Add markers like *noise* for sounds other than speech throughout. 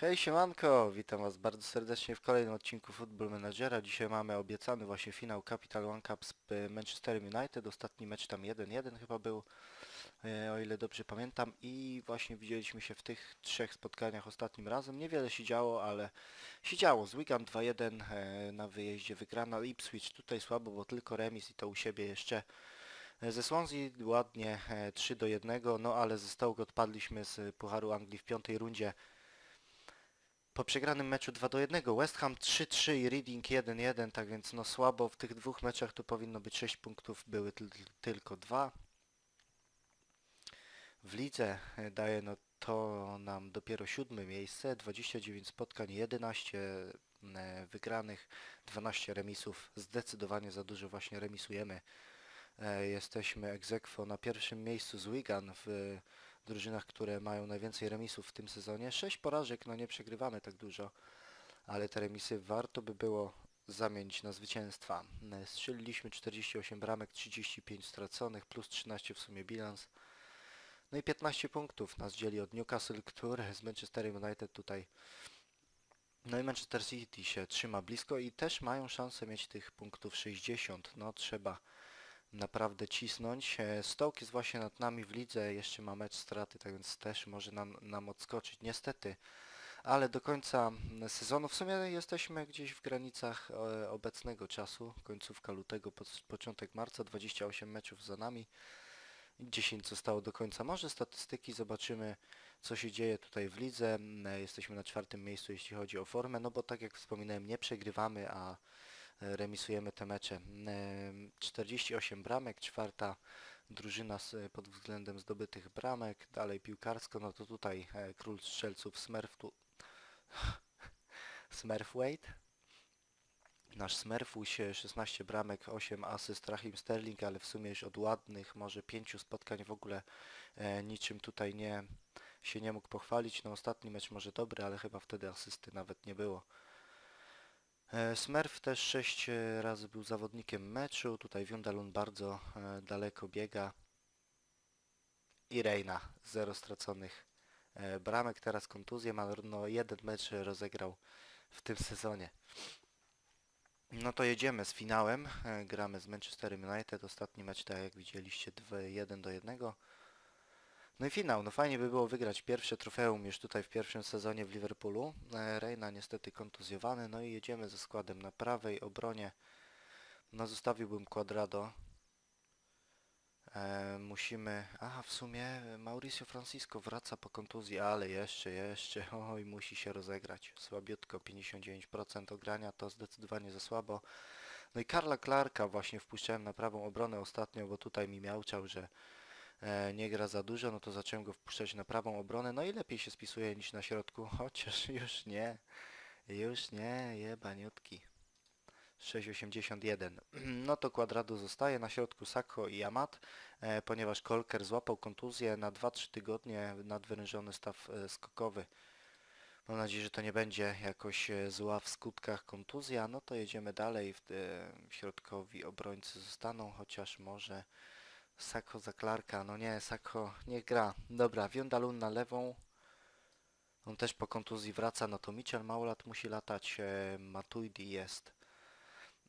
Hej siemanko, witam was bardzo serdecznie w kolejnym odcinku Football Managera. Dzisiaj mamy obiecany właśnie finał Capital One Cup z e, Manchesterem United. Ostatni mecz tam 1-1 chyba był, e, o ile dobrze pamiętam. I właśnie widzieliśmy się w tych trzech spotkaniach ostatnim razem. Niewiele się działo, ale się działo. Z Wigan 2-1 e, na wyjeździe wygrana. Ipswich tutaj słabo, bo tylko remis i to u siebie jeszcze. E, Ze Swansea ładnie e, 3 do 1, no ale ze Stoke odpadliśmy z Pucharu Anglii w piątej rundzie po przegranym meczu 2 do 1. West Ham 3-3 i Reading 1-1, tak więc no słabo w tych dwóch meczach to powinno być 6 punktów, były tyl tylko dwa. W lidze e, daje no to nam dopiero siódme miejsce, 29 spotkań, 11 e, wygranych, 12 remisów, zdecydowanie za dużo właśnie remisujemy. E, Jesteśmy aequo na pierwszym miejscu z Wigan w drużynach, które mają najwięcej remisów w tym sezonie. 6 porażek, no nie przegrywamy tak dużo, ale te remisy warto by było zamienić na zwycięstwa. Strzeliliśmy 48 bramek, 35 straconych, plus 13 w sumie bilans. No i 15 punktów nas dzieli od Newcastle, który z Manchesterem United tutaj no i Manchester City się trzyma blisko i też mają szansę mieć tych punktów 60. No trzeba naprawdę cisnąć. E, Stoke jest właśnie nad nami w lidze, jeszcze ma mecz straty, tak więc też może nam, nam odskoczyć, niestety. Ale do końca mm, sezonu w sumie jesteśmy gdzieś w granicach e, obecnego czasu, końcówka lutego, poc- początek marca, 28 meczów za nami. 10 zostało do końca. Może statystyki, zobaczymy co się dzieje tutaj w lidze. Mm, e, Jesteśmy na czwartym miejscu jeśli chodzi o formę, no bo tak jak wspominałem nie przegrywamy, a remisujemy te mecze. Em, 48 bramek, czwarta drużyna pod względem zdobytych bramek, dalej piłkarsko, no to tutaj e, król strzelców Smurf, *laughs* Smurfwaite. Nasz Smurfuś e, 16 bramek, 8 asyst, Rahim Sterling, ale w sumie już od ładnych, może 5 spotkań w ogóle e, niczym tutaj nie się nie mógł pochwalić. No ostatni mecz może dobry, ale chyba wtedy asysty nawet nie było. E, Smurf też 6 razy był zawodnikiem meczu. Tutaj Wundalun bardzo e, daleko biega. I Reina, 0 straconych e, bramek. Teraz kontuzję ma, no jeden mecz rozegrał w tym sezonie. No to jedziemy z finałem. E, Gramy z Manchesterem United. Ostatni mecz, tak jak widzieliście, 2-1 do 1. No i finał. No fajnie by było wygrać pierwsze trofeum już tutaj w pierwszym sezonie w Liverpoolu. E, Reina niestety kontuzjowany. No i jedziemy ze składem na prawej obronie. No zostawiłbym Quadrado. E, musimy... Aha, w sumie Mauricio Francisco wraca po kontuzji, ale jeszcze, jeszcze, *laughs* oj, musi się rozegrać. Słabiutko, 59% ogrania, to zdecydowanie za słabo. No i Karla Clarka właśnie wpuszczałem na prawą obronę ostatnio, bo tutaj mi miałczał, że nie gra za dużo, no to zacząłem go wpuszczać na prawą obronę, no i lepiej się spisuje niż na środku, *laughs* chociaż już nie, już nie, jebaniutki. 6,81. *clears throat* No to Quadrado zostaje, na środku Sako i Amat, e, ponieważ Kolker złapał kontuzję na 2-3 tygodnie, nadwyrężony staw e, skokowy. Mam nadzieję, że to nie będzie jakoś e, zła w skutkach kontuzja, no to jedziemy dalej, w, e, środkowi obrońcy zostaną, chociaż może Sako za Clarka, no nie, Sako nie gra. Dobra, Wiondalun na lewą, on też po kontuzji wraca, no to Mitchell mało lat musi latać, e, Matuidi jest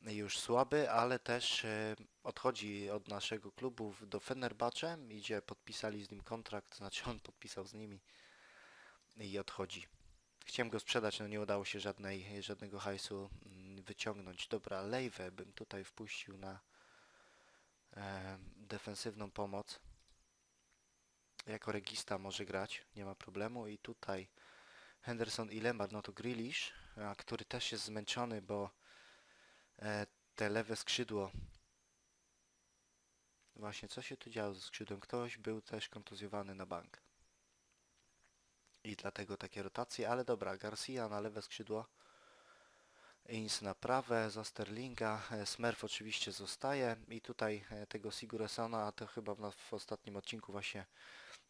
już słaby, ale też e, odchodzi od naszego klubu do Fenerbahce, idzie, podpisali z nim kontrakt, znaczy on podpisał z nimi i odchodzi. Chciałem go sprzedać, no nie udało się żadnej, żadnego hajsu mm, wyciągnąć. Dobra, Lejwę bym tutaj wpuścił na e, defensywną pomoc. Jako regista może grać, nie ma problemu. I tutaj Henderson i Lembard, no to Grealish, który też jest zmęczony, bo e, te lewe skrzydło. Właśnie, co się tu działo ze skrzydłem? Ktoś był też kontuzjowany na bank. I dlatego takie rotacje, ale dobra, Garcia na lewe skrzydło. Ins na prawe, za Sterlinga, e, Smurf oczywiście zostaje i tutaj e, tego Siguresana, a to chyba w, w ostatnim odcinku właśnie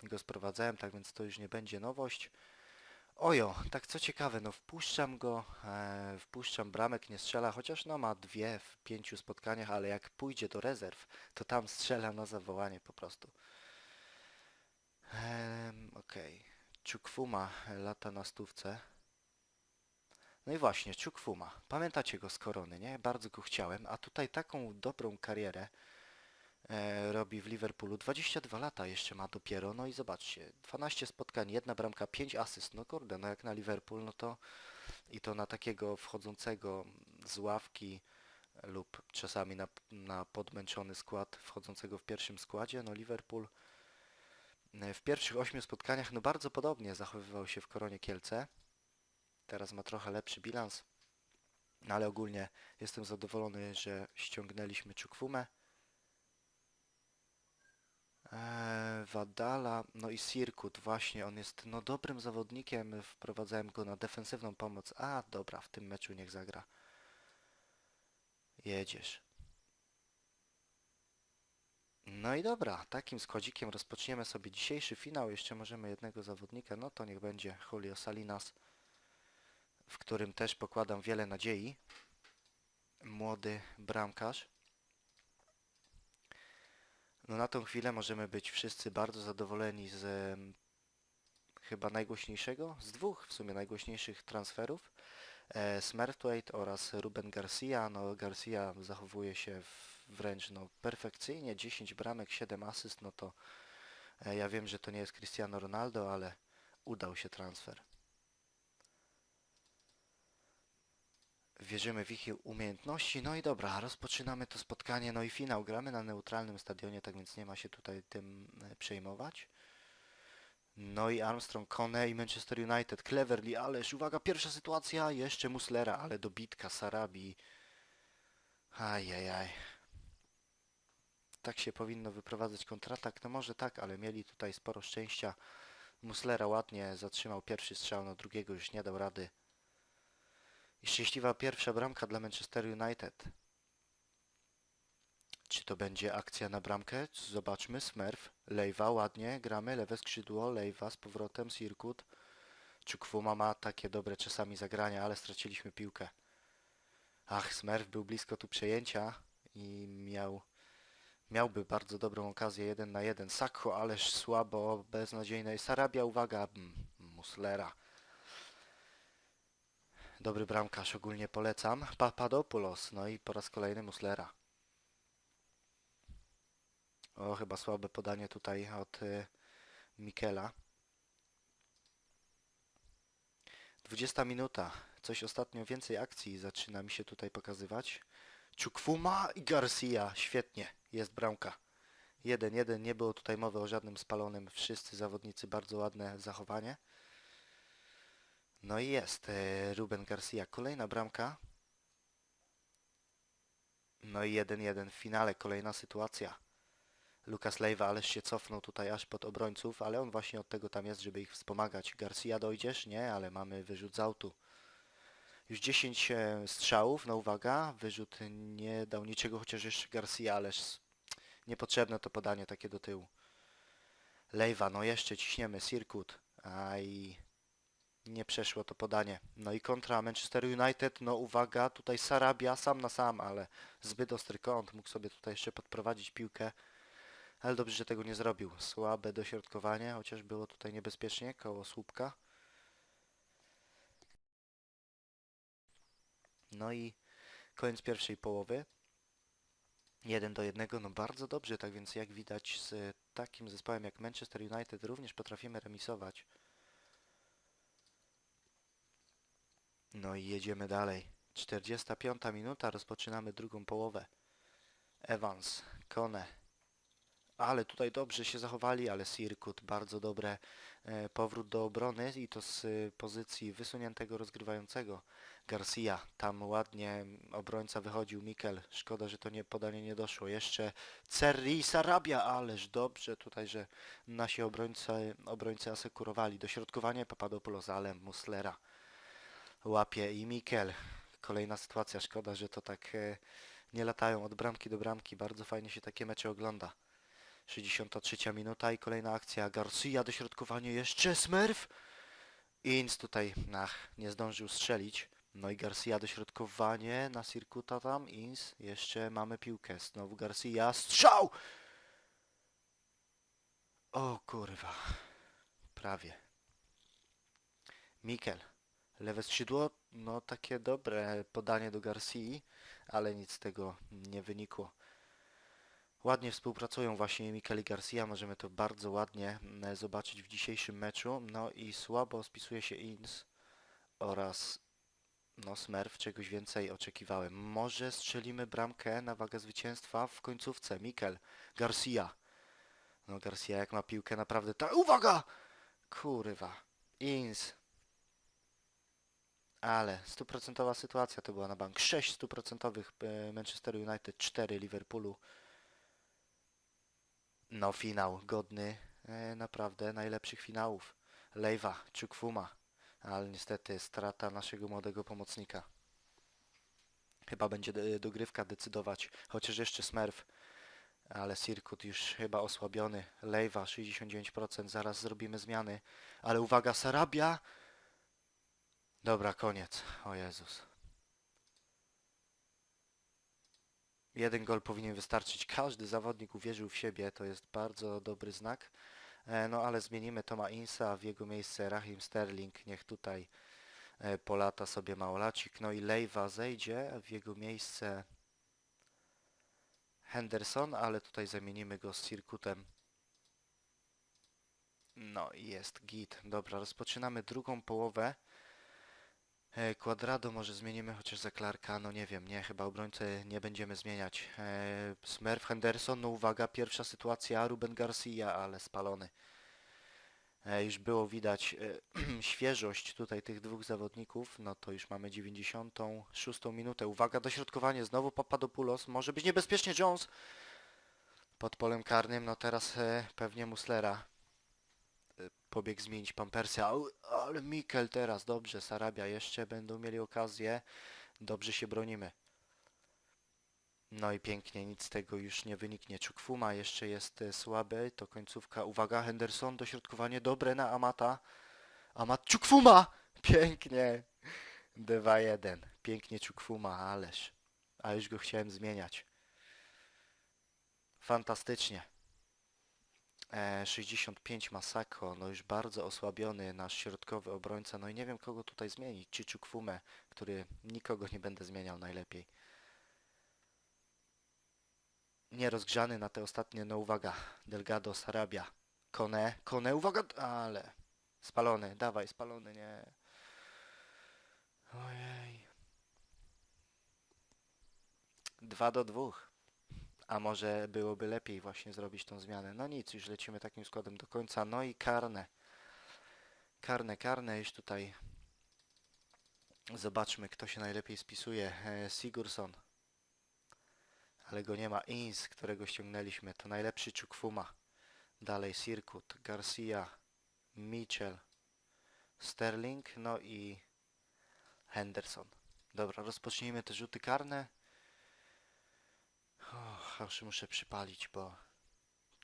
go sprowadzałem, tak więc to już nie będzie nowość. Ojo, tak co ciekawe, no wpuszczam go, e, wpuszczam bramek, nie strzela, chociaż no ma dwie w pięciu spotkaniach, ale jak pójdzie do rezerw, to tam strzela na zawołanie po prostu. Ehm, Okej, Chukwuma lata na stówce. No i właśnie, Chukwuma. Pamiętacie go z korony, nie? Bardzo go chciałem, a tutaj taką dobrą karierę e, robi w Liverpoolu. 22 lata jeszcze ma dopiero, no i zobaczcie, 12 spotkań, jedna bramka, 5 asyst, no kurde, no jak na Liverpool, no to i to na takiego wchodzącego z ławki lub czasami na, na podmęczony skład wchodzącego w pierwszym składzie, no Liverpool e, w pierwszych ośmiu spotkaniach no bardzo podobnie zachowywał się w Koronie Kielce. Teraz ma trochę lepszy bilans, no ale ogólnie jestem zadowolony, że ściągnęliśmy Chukwumę. Eee, Wadala, no i Sirkut, właśnie, on jest no dobrym zawodnikiem, wprowadzałem go na defensywną pomoc. A, dobra, w tym meczu niech zagra. Jedziesz. No i dobra, takim składzikiem rozpoczniemy sobie dzisiejszy finał. Jeszcze możemy jednego zawodnika, no to niech będzie Julio Salinas, w którym też pokładam wiele nadziei. Młody bramkarz. No na tą chwilę możemy być wszyscy bardzo zadowoleni z chyba najgłośniejszego, z dwóch w sumie najgłośniejszych transferów. E, oraz Ruben Garcia. No Garcia zachowuje się w, wręcz no, perfekcyjnie, 10 bramek, 7 asyst, no to e, ja wiem, że to nie jest Cristiano Ronaldo, ale udał się transfer. Wierzymy w ich umiejętności. No i dobra, rozpoczynamy to spotkanie. No i finał. Gramy na neutralnym stadionie, tak więc nie ma się tutaj tym e, przejmować. No i Armstrong, Kone i Manchester United. Cleverly, ależ uwaga, pierwsza sytuacja. Jeszcze Muslera, ale dobitka Sarabi. Ajajaj. Tak się powinno wyprowadzać kontratak. No może tak, ale mieli tutaj sporo szczęścia. Muslera ładnie zatrzymał pierwszy strzał, no drugiego już nie dał rady. I szczęśliwa pierwsza bramka dla Manchester United. Czy to będzie akcja na bramkę? Zobaczmy. Smurf, Lejwa, ładnie. Gramy. Lewe skrzydło, Lejwa z powrotem, Sirkut. Chukwuma ma takie dobre czasami zagrania, ale straciliśmy piłkę. Ach, Smurf był blisko tu przejęcia i miał... Miałby bardzo dobrą okazję, jeden na jeden. Sakho, ależ słabo, beznadziejne. Sarabia, uwaga, Muslera. Dobry bramkarz, ogólnie polecam. Papadopoulos, no i po raz kolejny Muslera. O, chyba słabe podanie tutaj od y, Mikela. 20 minuta. Coś ostatnio więcej akcji zaczyna mi się tutaj pokazywać. Chukwuma i Garcia. Świetnie. Jest bramka. 1-1. Nie było tutaj mowy o żadnym spalonym. Wszyscy zawodnicy bardzo ładne zachowanie. No i jest e, Ruben Garcia. Kolejna bramka. No i 1-1 w finale. Kolejna sytuacja. Lukas Leiva ależ się cofnął tutaj aż pod obrońców, ale on właśnie od tego tam jest, żeby ich wspomagać. Garcia dojdziesz? Nie, ale mamy wyrzut z autu. Już 10 e, strzałów, no uwaga, wyrzut nie dał niczego, chociaż jeszcze Garcia, ależ niepotrzebne to podanie takie do tyłu. Leiva, no jeszcze ciśniemy, Sirkut, aj nie przeszło to podanie. No i kontra Manchester United, no uwaga, tutaj Sarabia sam na sam, ale zbyt ostry kąt, mógł sobie tutaj jeszcze podprowadzić piłkę. Ale dobrze, że tego nie zrobił. Słabe dośrodkowanie, chociaż było tutaj niebezpiecznie koło słupka. No i koniec pierwszej połowy. 1 do 1, no bardzo dobrze, tak więc jak widać z takim zespołem jak Manchester United również potrafimy remisować. No i jedziemy dalej. 45 minuta, rozpoczynamy drugą połowę. Evans, Kone. Ale tutaj dobrze się zachowali, ale Sirkut bardzo dobre e, powrót do obrony i to z e, pozycji wysuniętego rozgrywającego. Garcia, tam ładnie obrońca wychodził, Mikel, szkoda, że to nie podanie nie doszło. Jeszcze Cerri i Sarabia, ależ dobrze tutaj, że nasi obrońcy, obrońcy asekurowali. Dośrodkowanie Papadopoulos, ale Muslera łapie i Mikel. Kolejna sytuacja, szkoda, że to tak e, nie latają od bramki do bramki. Bardzo fajnie się takie mecze ogląda. 63 minuta i kolejna akcja. Garcia, dośrodkowanie jeszcze Smurf. Inc tutaj, ach, nie zdążył strzelić. No i Garcia dośrodkowanie na Sirkuta tam. Inc, jeszcze mamy piłkę. Znowu Garcia, strzał! O kurwa. Prawie. Mikel. Lewe skrzydło, no takie dobre podanie do Garcii, ale nic z tego nie wynikło. Ładnie współpracują właśnie Mikel i Garcia, możemy to bardzo ładnie mm, zobaczyć w dzisiejszym meczu. No i słabo spisuje się Ins oraz no Smurf, czegoś więcej oczekiwałem. Może strzelimy bramkę na wagę zwycięstwa w końcówce. Mikel, Garcia. No Garcia jak ma piłkę naprawdę ta... Uwaga! Kurwa. Ins. Ale stuprocentowa sytuacja to była na bank. 6 stuprocentowych e, Manchester United, 4 Liverpoolu. No finał, godny e, naprawdę najlepszych finałów. Lejwa, Czukfuma, ale niestety strata naszego młodego pomocnika. Chyba będzie e, dogrywka decydować, chociaż jeszcze Smurf, ale Sirkut już chyba osłabiony. Lejwa 69%, zaraz zrobimy zmiany, ale uwaga, Sarabia! Dobra, koniec. O Jezus. Jeden gol powinien wystarczyć. Każdy zawodnik uwierzył w siebie, to jest bardzo dobry znak. E, No ale zmienimy Toma Insa, w jego miejsce Rahim Sterling, niech tutaj e, polata sobie małolacik. No i Lejwa zejdzie, w jego miejsce Henderson, ale tutaj zamienimy go z Sirkutem. No i jest git. Dobra, rozpoczynamy drugą połowę. E, Quadrado może zmienimy chociaż za Clarka, no nie wiem, nie, chyba obrońcę nie będziemy zmieniać. E, Smurf Henderson, no uwaga, pierwsza sytuacja, Ruben Garcia, ale spalony. E, już było widać e, *clears throat* świeżość tutaj tych dwóch zawodników, no to już mamy 96 minutę. Uwaga, dośrodkowanie, znowu Papadopoulos, może być niebezpiecznie Jones. Pod polem karnym, no teraz e, pewnie Muslera e, pobiegł zmienić Pampersa, Au, ale Mikel teraz, dobrze, Sarabia jeszcze będą mieli okazję, dobrze się bronimy. No i pięknie, nic z tego już nie wyniknie. Czukfuma jeszcze jest e, słaby, to końcówka. Uwaga, Henderson, dośrodkowanie dobre na Amata. Amat Czukfuma! Pięknie! 2-1. Pięknie Czukfuma, ależ. A już go chciałem zmieniać. Fantastycznie. E, 65 Masako, no już bardzo osłabiony nasz środkowy obrońca. No i nie wiem kogo tutaj zmienić. Czy Czukfumę, który nikogo nie będę zmieniał najlepiej. Nierozgrzany na te ostatnie, no uwaga, Delgado, Sarabia, Kone, Kone, uwaga, ale spalony, dawaj, spalony, nie. Ojej. Dwa do dwóch. A może byłoby lepiej właśnie zrobić tą zmianę. No nic, już lecimy takim składem do końca. No i karne. Karne, karne, już tutaj zobaczmy, kto się najlepiej spisuje. E, Sigurdsson. Ale go nie ma. Ins, którego ściągnęliśmy, to najlepszy Czukfuma. Dalej Sirkut, Garcia, Mitchell, Sterling, no i Henderson. Dobra, rozpocznijmy te rzuty karne. Aż muszę przypalić, bo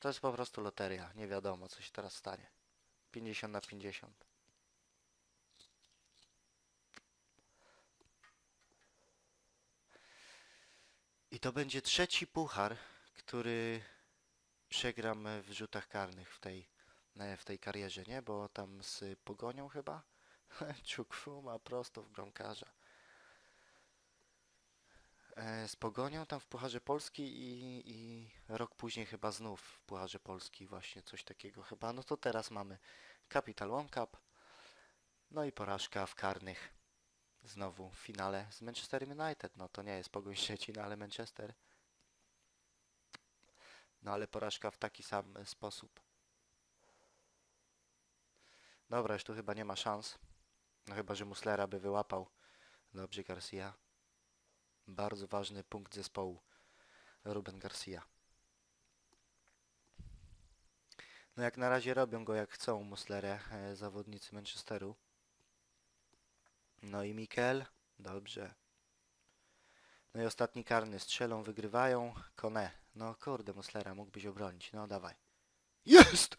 to jest po prostu loteria. Nie wiadomo, co się teraz stanie. 50 na 50. I to będzie trzeci puchar, który przegram w rzutach karnych w tej, w tej karierze, nie? Bo tam z Pogonią chyba? *laughs* Czukfuma prosto w bramkarza. E, Z Pogonią tam w Pucharze Polski i, i rok później chyba znów w Pucharze Polski właśnie coś takiego chyba. No to teraz mamy Capital One Cup, no i porażka w karnych. Znowu w finale z Manchester United. No to nie jest Pogoń Szczecin, ale Manchester. No ale porażka w taki sam sposób. Dobra, już tu chyba nie ma szans. No chyba, że Muslera by wyłapał. Dobrze, Garcia. Bardzo ważny punkt zespołu. Ruben Garcia. No jak na razie robią go jak chcą Muslerę e, zawodnicy Manchesteru. No i Mikel. Dobrze. No i ostatni karny strzelą, wygrywają. Kone. No kurde, Muslera, mógłbyś obronić. No dawaj. Jest!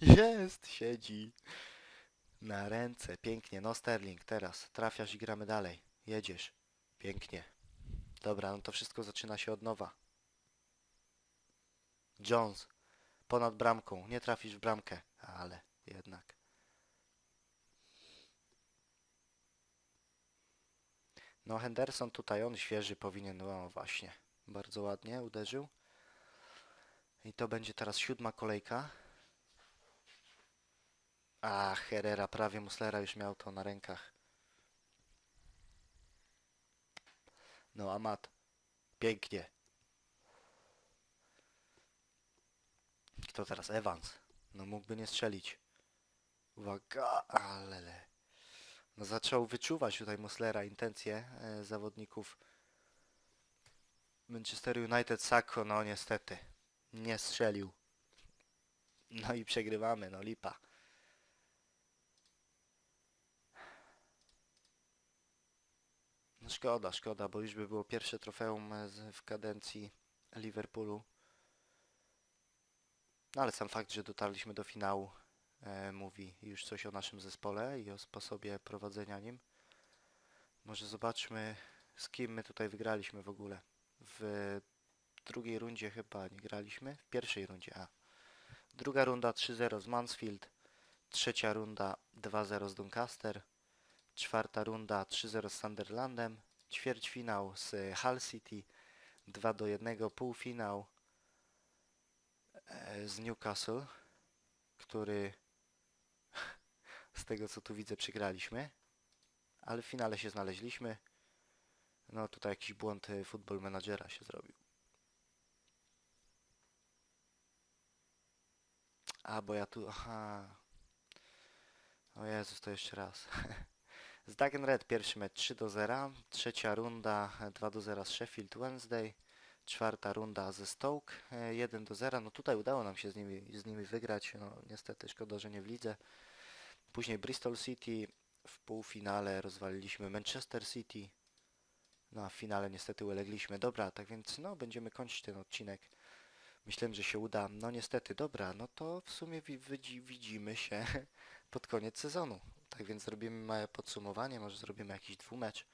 Jest! Siedzi. Na ręce. Pięknie. No Sterling, teraz. Trafiasz i gramy dalej. Jedziesz. Pięknie. Dobra, no to wszystko zaczyna się od nowa. Jones. Ponad bramką. Nie trafisz w bramkę. Ale jednak. No Henderson tutaj, on świeży powinien, no właśnie, bardzo ładnie uderzył. I to będzie teraz siódma kolejka. A, Herrera prawie Muslera już miał to na rękach. No, Amat. Pięknie. Kto teraz? Evans. No mógłby nie strzelić. Uwaga, ale... No zaczął wyczuwać tutaj Muslera intencje e, zawodników Manchester United. Sako, no niestety, nie strzelił. No i przegrywamy, no lipa. Szkoda, szkoda, bo już by było pierwsze trofeum e, w kadencji Liverpoolu. No ale sam fakt, że dotarliśmy do finału e, mówi już coś o naszym zespole i o sposobie prowadzenia nim. Może zobaczmy z kim my tutaj wygraliśmy w ogóle. W drugiej rundzie chyba nie graliśmy, w pierwszej rundzie, a. Druga runda 3-0 z Mansfield, trzecia runda 2-0 z Doncaster, czwarta runda 3-0 z Sunderlandem, ćwierćfinał z Hull City, 2 do 1, półfinał e, z Newcastle, który *laughs* z tego co tu widzę przegraliśmy, ale w finale się znaleźliśmy. No tutaj jakiś błąd e, football managera się zrobił. A, bo ja tu, aha. O Jezus, to jeszcze raz. *laughs* Z Dagen Red pierwszy mecz 3 do 0, trzecia runda e, 2 do 0 z Sheffield Wednesday, czwarta runda ze Stoke e, 1 do 0. No tutaj udało nam się z nimi, z nimi wygrać, no niestety szkoda, że nie w lidze. Później Bristol City w półfinale rozwaliliśmy Manchester City. No a w finale niestety ulegliśmy. Dobra, tak więc no będziemy kończyć ten odcinek. Myślałem, że się uda. No niestety, dobra, no to w sumie wi- widzi, widzimy się *laughs* pod koniec sezonu. Tak więc zrobimy małe podsumowanie, może zrobimy jakiś dwumecz,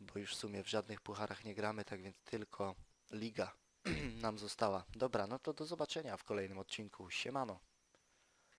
bo już w sumie w żadnych pucharach nie gramy, tak więc tylko liga *clears throat* nam została. Dobra, no to do zobaczenia w kolejnym odcinku. Siemano.